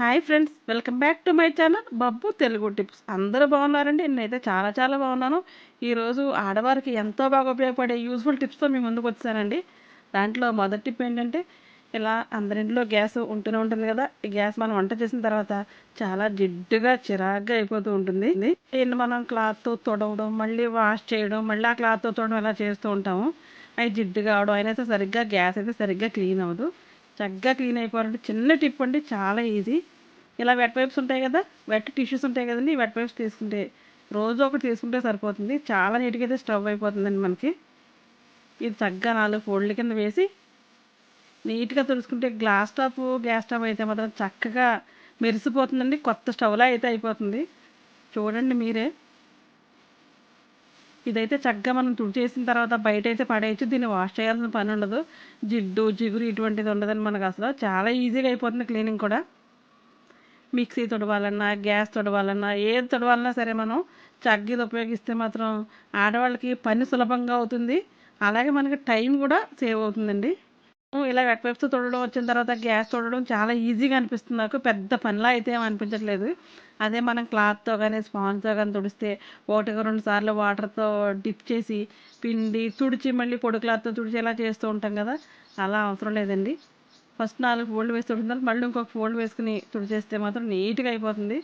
Hi friends welcome back to my channel Babbu Telugu tips. అందరూ బాగున్నారండి? నేనైతే చాలా చాలా బాగున్నాను. ఈరోజు ఆడవారికి ఎంతో బాగా ఉపయోగపడే యూస్ఫుల్ టిప్స్తో మీ ముందుకు వచ్చానండి. దాంట్లో మొదటి టిప్ ఏంటంటే ఇలా అందరింట్లో గ్యాస్ ఉంటూనే ఉంటుంది కదా ఈ గ్యాస్ మనం వంట చేసిన తర్వాత చాలా జిడ్డుగా చిరాగ్గా అయిపోతూ ఉంటుంది. దీన్ని మనం క్లాత్తో తొడవడం మళ్ళీ వాష్ చేయడం మళ్ళీ ఆ క్లాత్తో తొడవడం ఇలా చేస్తూ ఉంటాము. అవి జిడ్డుగా అవడం అయినా సరిగ్గా గ్యాస్ అయితే సరిగ్గా క్లీన్ అవ్వదు. చక్కగా క్లీన్ అయిపోవాలంటే చిన్న టిప్ అండి చాలా ఈజీ. ఇలా వెట్ పైప్స్ ఉంటాయి కదా వెట్ టిష్యూస్ ఉంటాయి కదండి వెట్ పైప్స్ తీసుకుంటే రోజు ఒకటి తీసుకుంటే సరిపోతుంది. చాలా నీట్గా అయితే స్టవ్ అయిపోతుందండి మనకి. ఇది చక్కగా నాలుగు ఫోల్డ్ల కింద వేసి నీట్గా తుడుచుకుంటే గ్లాస్ టాప్ గ్యాస్ స్టవ్ అయితే మాత్రం చక్కగా మెరిసిపోతుందండి. కొత్త స్టవ్లా అయితే అయిపోతుంది. చూడండి మీరే. ఇదైతే చక్కగా మనం తుడిచేసిన తర్వాత బయట అయితే పడేయచ్చు. దీన్ని వాష్ చేయాల్సిన పని ఉండదు. జిడ్డు జిగురు ఇటువంటిది ఉండదని మనకు అసలు చాలా ఈజీగా అయిపోతుంది క్లీనింగ్ కూడా. మిక్సీ తొడవాలన్నా గ్యాస్ తొడవాలన్నా ఏది తొడవాలన్నా సరే మనం చక్కగా ఉపయోగిస్తే మాత్రం ఆడవాళ్ళకి పని సులభంగా అవుతుంది. అలాగే మనకి టైం కూడా సేవ్ అవుతుందండి. ఇలా వెట్ తోడడం వచ్చిన తర్వాత గ్యాస్ తోడడం చాలా ఈజీగా అనిపిస్తుంది నాకు. పెద్ద పనిలా అయితే ఏం అనిపించట్లేదు. అదే మనం క్లాత్తో కానీ స్పాంజ్తో కానీ తుడిస్తే ఒకటికి రెండు సార్లు వాటర్తో డిప్ చేసి పిండి తుడిచి మళ్ళీ పొడి క్లాత్తో తుడిచేలా చేస్తూ ఉంటాం కదా. అలా అవసరం లేదండి. ఫస్ట్ నాలుగు ఫోల్డ్ వేసి తుడుతున్నారు మళ్ళీ ఇంకొక ఫోల్డ్ వేసుకుని తుడిచేస్తే మాత్రం నీట్గా అయిపోతుంది.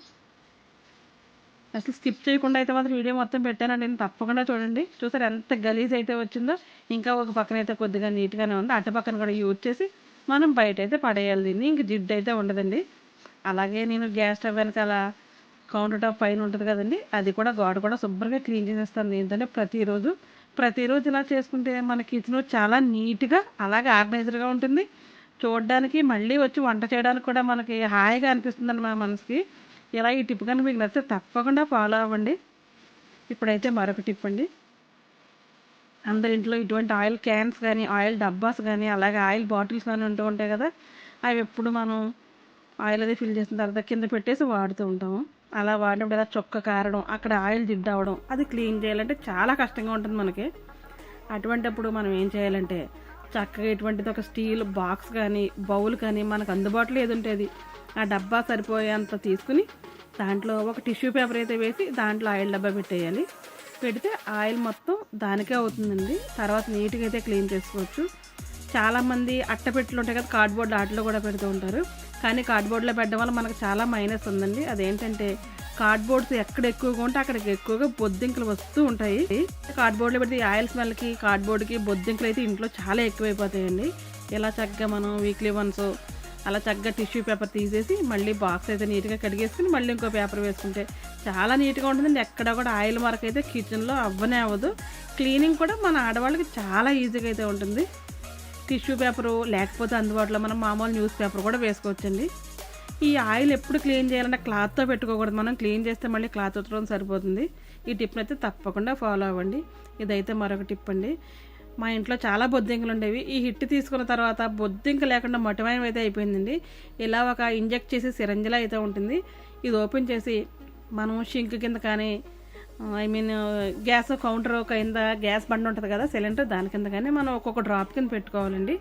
అసలు స్కిప్ చేయకుండా అయితే మాత్రం వీడియో మొత్తం పెట్టానండి. నేను తప్పకుండా చూడండి. చూసారు ఎంత గలీజ్ అయితే వచ్చిందో. ఇంకా ఒక పక్కన అయితే కొద్దిగా నీట్గానే ఉంది. అటు పక్కన కూడా యూజ్ చేసి మనం బయట అయితే పడేయాలి దీన్ని. ఇంక జిడ్డు అయితే ఉండదండి. అలాగే నేను గ్యాస్ స్టవ్ వెనకాల కౌంటర్ టాప్ పైన ఉంటుంది కదండి. అది కూడా గోడ కూడా శుభ్రంగా క్లీన్ చేసేస్తాను ఏంటంటే ప్రతిరోజు ప్రతిరోజు ఇలా చేసుకుంటే మన కిచెన్ చాలా నీట్గా అలాగే ఆర్గనైజర్గా ఉంటుంది. చూడడానికి మళ్ళీ వచ్చి వంట చేయడానికి కూడా మనకి హాయిగా అనిపిస్తుంది మన మనసుకి. ఇలా ఈ టిప్ కనుక మీకు నచ్చితే తప్పకుండా ఫాలో అవ్వండి. ఇప్పుడైతే మరొక టిప్ అండి. అందరి ఇంట్లో ఇటువంటి ఆయిల్ క్యాన్స్ కానీ ఆయిల్ డబ్బాస్ కానీ అలాగే ఆయిల్ బాటిల్స్ కానీ ఉంటూ ఉంటాయి కదా అవి ఎప్పుడు మనం ఆయిల్ అది ఫిల్ చేసిన తర్వాత కింద పెట్టేసి వాడుతూ ఉంటాము. అలా వాడినప్పుడు ఎలా చొక్క కారడం అక్కడ ఆయిల్ జిడ్ అవడం అది క్లీన్ చేయాలంటే చాలా కష్టంగా ఉంటుంది మనకి. అటువంటిప్పుడు మనం ఏం చేయాలంటే చక్కగా ఇటువంటిది ఒక స్టీల్ బాక్స్ కానీ బౌల్ కానీ మనకు అందుబాటులో ఏది ఉంటుంది ఆ డబ్బా సరిపోయేంత తీసుకుని దాంట్లో ఒక టిష్యూ పేపర్ అయితే వేసి దాంట్లో ఆయిల్ డబ్బా పెట్టేయాలి. పెడితే ఆయిల్ మొత్తం దానికే అవుతుందండి. తర్వాత నీట్గా అయితే క్లీన్ చేసుకోవచ్చు. చాలామంది అట్టపెట్టెలు ఉంటాయి కదా కార్డ్బోర్డ్ ఆటలో కూడా పెడుతూ ఉంటారు. కానీ కార్డ్బోర్డ్లో పెట్టడం వల్ల మనకు చాలా మైనస్ ఉందండి. అదేంటంటే కార్డ్బోర్డ్స్ ఎక్కడ ఎక్కువగా ఉంటే అక్కడికి ఎక్కువగా బొద్దింకలు వస్తూ ఉంటాయి. కార్డ్బోర్డ్లో పెడితే ఆయిల్ స్మెల్కి కార్డ్బోర్డ్కి బొద్దింకలు అయితే ఇంట్లో చాలా ఎక్కువైపోతాయండి. ఇలా చక్కగా మనం వీక్లీ వన్స్ అలా చక్కగా టిష్యూ పేపర్ తీసేసి మళ్ళీ బాక్స్ అయితే నీట్గా కడిగేసుకుని మళ్ళీ ఇంకో పేపర్ వేసుకుంటే చాలా నీట్గా ఉంటుందండి. ఎక్కడ కూడా ఆయిల్ మార్క్ అయితే కిచెన్లో అవ్వనే అవ్వదు. క్లీనింగ్ కూడా మన ఆడవాళ్ళకి చాలా ఈజీగా అయితే ఉంటుంది. టిష్యూ పేపరు లేకపోతే అందుబాటులో మనం మామూలు న్యూస్ పేపర్ కూడా వేసుకోవచ్చండి. ఈ ఆయిల్ ఎప్పుడు క్లీన్ చేయాలంటే క్లాత్తో పెట్టుకోకూడదు. మనం క్లీన్ చేస్తే మళ్ళీ క్లాత్ ఉత్తరం సరిపోతుంది. ఈ టిప్ని అయితే తప్పకుండా ఫాలో అవ్వండి. ఇదైతే మరొక టిప్ అండి. మా ఇంట్లో చాలా బొద్దింకలు ఉండేవి. ఈ హిట్ తీసుకున్న తర్వాత బొద్దింక లేకుండా మటమైన అయితే అయిపోయిందండి. ఇలా ఒక ఇంజెక్ట్ చేసి సిరంజిలా అయితే ఉంటుంది. ఇది ఓపెన్ చేసి మనం షింక్ కింద కానీ ఐ మీన్ గ్యాస్ కౌంటర్ కింద గ్యాస్ బండి ఉంటుంది కదా సిలిండర్ దాని కింద కానీ మనం ఒక్కొక్క డ్రాప్ కింద పెట్టుకోవాలండి.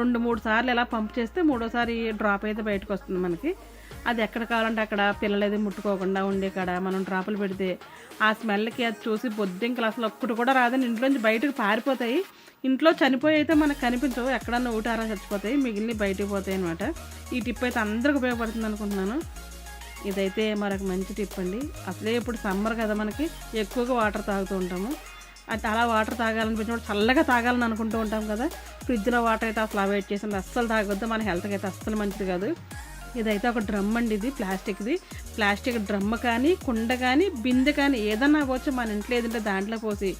రెండు మూడు సార్లు ఎలా పంప్ చేస్తే మూడోసారి డ్రాప్ అయితే బయటకు వస్తుంది మనకి. అది ఎక్కడ కావాలంటే అక్కడ పిల్లలు అయితే ముట్టుకోకుండా ఉండే కాడ మనం డ్రాపులు పెడితే ఆ స్మెల్కి అది చూసి బొద్దింకలు అసలు ఒక్కటి కూడా రాదని ఇంట్లోంచి బయటకు పారిపోతాయి. ఇంట్లో చనిపోయి అయితే మనకు కనిపించవు ఎక్కడన్నా ఊటారా చచ్చిపోతాయి మిగిలిన బయటకు పోతాయి అనమాట ఈ టిప్ అయితే అందరికి ఉపయోగపడుతుంది అనుకుంటున్నాను. ఇదైతే మనకు మంచి టిప్ అండి. అసలే ఇప్పుడు సమ్మర్ కదా మనకి ఎక్కువగా వాటర్ తాగుతూ ఉంటాము. అది అలా వాటర్ తాగాలనిపించినప్పుడు చల్లగా తాగాలని అనుకుంటూ ఉంటాం కదా. ఫ్రిడ్జ్లో వాటర్ అయితే అసలు అవాయిడ్ చేసి అస్సలు తాగొద్దు మన హెల్త్కి అయితే అస్సలు మంచిది కాదు. ఇదైతే ఒక డ్రమ్ అండి ఇది ప్లాస్టిక్ది ప్లాస్టిక్ డ్రమ్ కానీ కుండ కానీ బిందె కానీ ఏదన్నా పోవచ్చు మన ఇంట్లో ఏదంటే దాంట్లో పోసి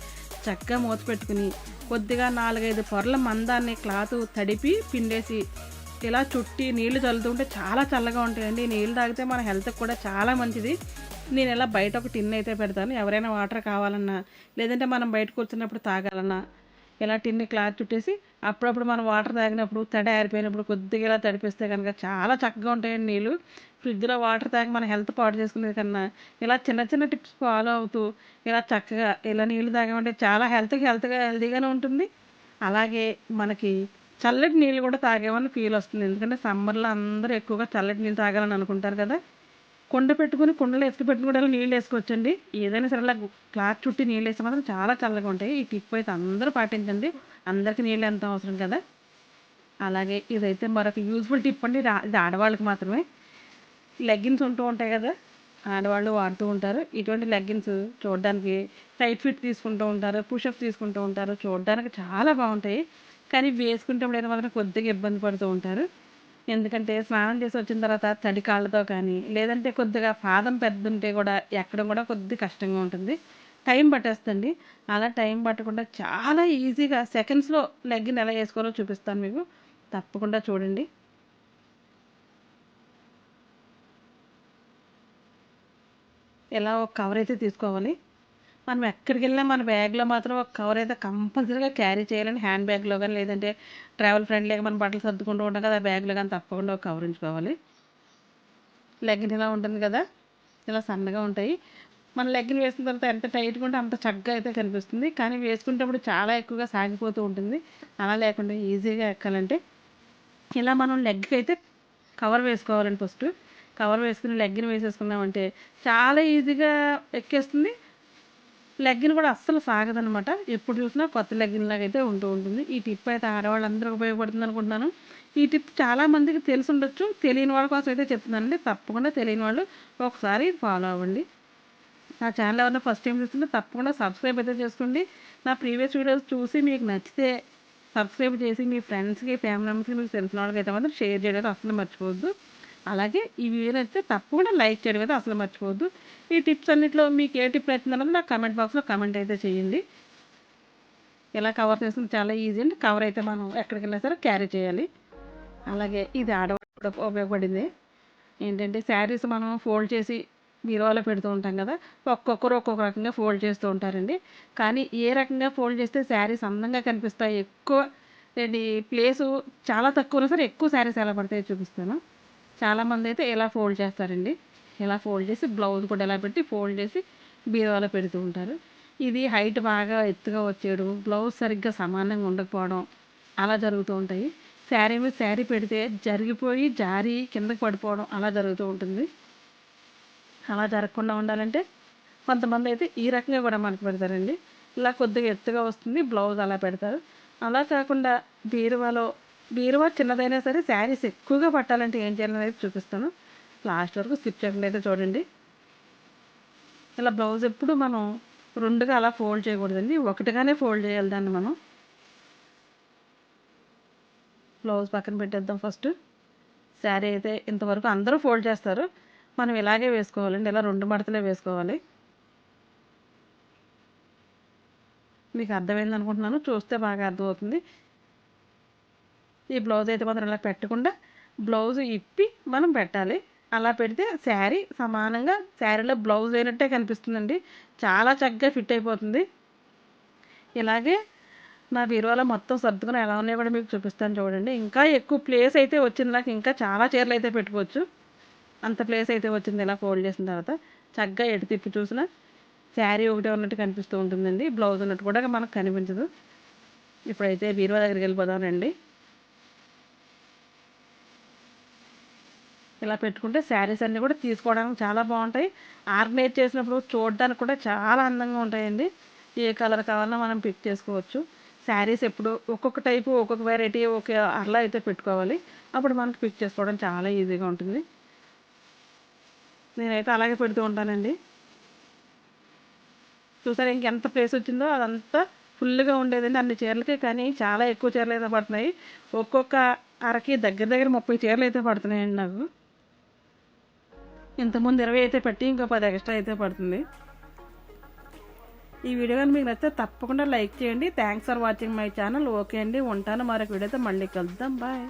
చక్కగా మూత పెట్టుకుని కొద్దిగా నాలుగైదు పొరల మందాన్ని క్లాత్ తడిపి పిండేసి ఇలా చుట్టి నీళ్ళు చల్లుతుంటే చాలా చల్లగా ఉంటాయండి. నీళ్ళు తాగితే మన హెల్త్కి కూడా చాలా మంచిది. నేను ఇలా బయట ఒక టిన్ అయితే పెడతాను. ఎవరైనా వాటర్ కావాలన్నా లేదంటే మనం బయట కూర్చున్నప్పుడు తాగాలన్నా ఇలా టిన్ని క్లాత్ చుట్టేసి అప్పుడప్పుడు మనం వాటర్ తాగినప్పుడు తడి ఆరిపోయినప్పుడు కొద్దిగా ఇలా తడిపిస్తే కనుక చాలా చక్కగా ఉంటాయండి నీళ్ళు ఫ్రిడ్జ్లో వాటర్ తాగి మన హెల్త్ పాడు చేసుకునేది కన్నా ఇలా చిన్న చిన్న టిప్స్ ఫాలో అవుతూ ఇలా చక్కగా ఇలా నీళ్ళు తాగామంటే చాలా హెల్త్కి హెల్త్గా హెల్తీగానే ఉంటుంది. అలాగే మనకి చల్లటి నీళ్ళు కూడా తాగేమని ఫీల్ వస్తుంది. ఎందుకంటే సమ్మర్లో అందరూ ఎక్కువగా చల్లటి నీళ్ళు తాగాలని అనుకుంటారు కదా. కుండ పెట్టుకుని కుండలో ఎసుకు పెట్టుకుని కూడా నీళ్ళు వేసుకోవచ్చండి. ఏదైనా సరే అలా క్లాత్ చుట్టి నీళ్ళు వేస్తే మాత్రం చాలా చల్లగా ఉంటాయి. ఈ టిప్ అయితే అందరూ పాటించండి. అందరికీ నీళ్ళు ఎంత అవసరం కదా. అలాగే ఇదైతే మరొక యూజ్ఫుల్ టిప్ అండి. ఇది ఆడవాళ్ళకి మాత్రమే. లెగ్గిన్స్ ఉంటూ ఉంటాయి కదా. ఆడవాళ్ళు వాడుతూ ఉంటారు. ఇటువంటి లెగ్గిన్స్ చూడడానికి టైట్ ఫిట్ తీసుకుంటూ ఉంటారు. పుషప్ తీసుకుంటూ ఉంటారు. చూడడానికి చాలా బాగుంటాయి. కానీ వేసుకుంటే మాత్రం కొద్దిగా ఇబ్బంది పడుతూ ఉంటారు. ఎందుకంటే స్నానం చేసి వచ్చిన తర్వాత తడి కాళ్ళతో కానీ లేదంటే కొద్దిగా పాదం పెద్ద ఉంటే కూడా ఎక్కడం కూడా కొద్ది కష్టంగా ఉంటుంది. టైం పట్టేస్తుంది అలా టైం పట్టకుండా చాలా ఈజీగా సెకండ్స్లో లెగ్గిన్ ఎలా వేసుకోవాలో చూపిస్తాను మీకు. తప్పకుండా చూడండి. ఎలా ఒక కవర్ అయితే తీసుకోవాలి. మనం ఎక్కడికి వెళ్ళినా మన బ్యాగ్లో మాత్రం ఒక కవర్ అయితే కంపల్సరీగా క్యారీ చేయాలని హ్యాండ్ బ్యాగ్లో కానీ లేదంటే ట్రావెల్ ఫ్రెండ్లీగా మనం బట్టలు సర్దుకుంటూ ఉంటాం కదా ఆ బ్యాగ్లో కానీ తప్పకుండా ఒక కవర్ ఉంచుకోవాలి. లెగ్గిన్ ఇలా ఉంటుంది కదా ఇలా సన్నగా ఉంటాయి. మన లెగ్గిన్ వేసిన తర్వాత ఎంత టైట్గా ఉంటే అంత చక్కగా అయితే కనిపిస్తుంది. కానీ వేసుకునేటప్పుడు చాలా ఎక్కువగా సాగిపోతూ ఉంటుంది. అలా లేకుండా ఈజీగా ఎక్కాలంటే ఇలా మనం లెగ్కి అయితే కవర్ వేసుకోవాలండి ఫస్ట్. కవర్ వేసుకుని లెగ్గిన్ వేసేసుకున్నామంటే చాలా ఈజీగా ఎక్కేస్తుంది. లెగ్గిన్ కూడా అస్సలు సాగదనమాట. ఎప్పుడు చూసినా కొత్త లెగ్గిన్ లాగా అయితే ఉంటూ ఉంటుంది. ఈ టిప్ అయితే ఆడవాళ్ళందరూ ఉపయోగపడుతుంది అనుకుంటున్నాను ఈ టిప్ చాలామందికి తెలిసి ఉండొచ్చు తెలియని వాళ్ళ కోసం అయితే చెప్తున్నానండి. తప్పకుండా తెలియని వాళ్ళు ఒకసారి ఫాలో అవ్వండి. నా ఛానల్ ఎవరైనా ఫస్ట్ టైం చూస్తుంటే తప్పకుండా సబ్స్క్రైబ్ అయితే చేసుకోండి. నా ప్రీవియస్ వీడియోస్ చూసి మీకు నచ్చితే సబ్స్క్రైబ్ చేసి మీ ఫ్రెండ్స్కి ఫ్యామిలీ మెంబర్స్కి మీకు తెలిసిన వాళ్ళకి అయితే మాత్రం షేర్ చేయడం అసలు మర్చిపోవద్దు. అలాగే ఈ వీడియో తప్పకుండా లైక్ చేయడం అయితే అసలు మర్చిపోవద్దు. ఈ టిప్స్ అన్నింటిలో మీకు ఏ టిప్ నచ్చిందన్నది నాకు కమెంట్ బాక్స్లో కమెంట్ అయితే చేయండి. ఇలా కవర్ చేసుకుని చాలా ఈజీ అండి. కవర్ అయితే మనం ఎక్కడికి వెళ్ళినా సరే క్యారీ చేయాలి. అలాగే ఇది ఆడవాళ్ళు కూడా ఉపయోగపడింది. ఏంటంటే శారీస్ మనం ఫోల్డ్ చేసి బీరువాలో పెడుతూ ఉంటాం కదా ఒక్కొక్కరు ఒక్కొక్క రకంగా ఫోల్డ్ చేస్తూ ఉంటారండి. కానీ ఏ రకంగా ఫోల్డ్ చేస్తే శారీస్ అందంగా కనిపిస్తాయి ఎక్కువ ఏంటి ప్లేసు చాలా తక్కువ ఉన్నా సరే ఎక్కువ శారీస్ ఎలా పడతాయో చూపిస్తాను. చాలామంది అయితే ఇలా ఫోల్డ్ చేస్తారండి? ఇలా ఫోల్డ్ చేసి బ్లౌజ్ కూడా ఇలా పెట్టి ఫోల్డ్ చేసి బీరువాలో పెడుతూ ఉంటారు. ఇది హైట్ బాగా ఎత్తుగా వచ్చేయడం బ్లౌజ్ సరిగ్గా సమానంగా ఉండకపోవడం అలా జరుగుతూ ఉంటాయి. శారీ మీద శారీ పెడితే జరిగిపోయి జారి కిందకి పడిపోవడం అలా జరుగుతూ ఉంటుంది. అలా జరగకుండా ఉండాలంటే కొంతమంది అయితే ఈ రకంగా కూడా మనకు పెడతారండి. ఇలా కొద్దిగా ఎత్తుగా వస్తుంది బ్లౌజ్ అలా పెడతారు. అలా కాకుండా బీరువాలో బీరువా చిన్నదైనా సరే శారీస్ ఎక్కువగా పట్టాలంటే ఏం చేయాలనేది చూపిస్తాను. లాస్ట్ వరకు స్కిప్ చేయకుండా అయితే చూడండి. ఇలా బ్లౌజ్ ఎప్పుడు మనం రెండుగా అలా ఫోల్డ్ చేయకూడదండి. ఒకటిగానే ఫోల్డ్ చేయాలి దాన్ని మనం. బ్లౌజ్ పక్కన పెట్టేద్దాం ఫస్ట్ శారీ అయితే ఇంతవరకు అందరూ ఫోల్డ్ చేస్తారు. మనం ఇలాగే వేసుకోవాలండి. ఇలా రెండు మడతలే వేసుకోవాలి. మీకు అర్థమైంది అనుకుంటున్నాను చూస్తే బాగా అర్థమవుతుంది. ఈ బ్లౌజ్ అయితే మాత్రం ఇలా పెట్టకుండా బ్లౌజ్ ఇప్పి మనం పెట్టాలి. అలా పెడితే శారీ సమానంగా శారీలో బ్లౌజ్ అయినట్టే కనిపిస్తుందండి. చాలా చక్కగా ఫిట్ అయిపోతుంది. ఇలాగే నా బీరువాలో మొత్తం సర్దుకుని ఎలా ఉన్నాయో కూడా మీకు చూపిస్తాను చూడండి. ఇంకా ఎక్కువ ప్లేస్ అయితే వచ్చింది. నాకు ఇంకా చాలా చీరలు అయితే పెట్టుకోవచ్చు. అంత ప్లేస్ అయితే వచ్చింది. ఇలా ఫోల్డ్ చేసిన తర్వాత చక్కగా ఎటు తిప్పి చూసిన శారీ ఒకటే ఉన్నట్టు కనిపిస్తూ ఉంటుందండి. బ్లౌజ్ ఉన్నట్టు కూడా మనకు కనిపించదు. ఇప్పుడైతే బీరువా దగ్గరికి వెళ్ళిపోదాం ఇలా పెట్టుకుంటే శారీస్ అన్నీ కూడా తీసుకోవడానికి చాలా బాగుంటాయి. ఆర్గనైజ్ చేసినప్పుడు చూడడానికి కూడా చాలా అందంగా ఉంటాయండి. ఏ కలర్ కావాలన్నా మనం పిక్ చేసుకోవచ్చు. శారీస్ ఎప్పుడు ఒక్కొక్క టైపు ఒక్కొక్క వెరైటీ ఒక అలా అయితే పెట్టుకోవాలి. అప్పుడు మనకి పిక్ చేసుకోవడం చాలా ఈజీగా ఉంటుంది. నేనైతే అలాగే పెడుతూ ఉంటానండి. చూసారా ఇంకెంత ప్లేస్ వచ్చిందో? అదంతా ఫుల్గా ఉండేదండి అన్ని చీరలకి కానీ చాలా ఎక్కువ చీరలు అయితే పడుతున్నాయి. ఒక్కొక్క అరకి దగ్గర దగ్గర ముప్పై చీరలు అయితే పడుతున్నాయండి నాకు. ఇంతకుముందు ఇరవై అయితే పెట్టి ఇంకో పది ఎక్స్ట్రా అయితే పడుతుంది. ఈ వీడియో కానీ మీకు నచ్చితే తప్పకుండా లైక్ చేయండి. Thanks for watching my channel okay అండి ఉంటాను మరొక వీడియోతో మళ్ళీ కలుద్దాం. బాయ్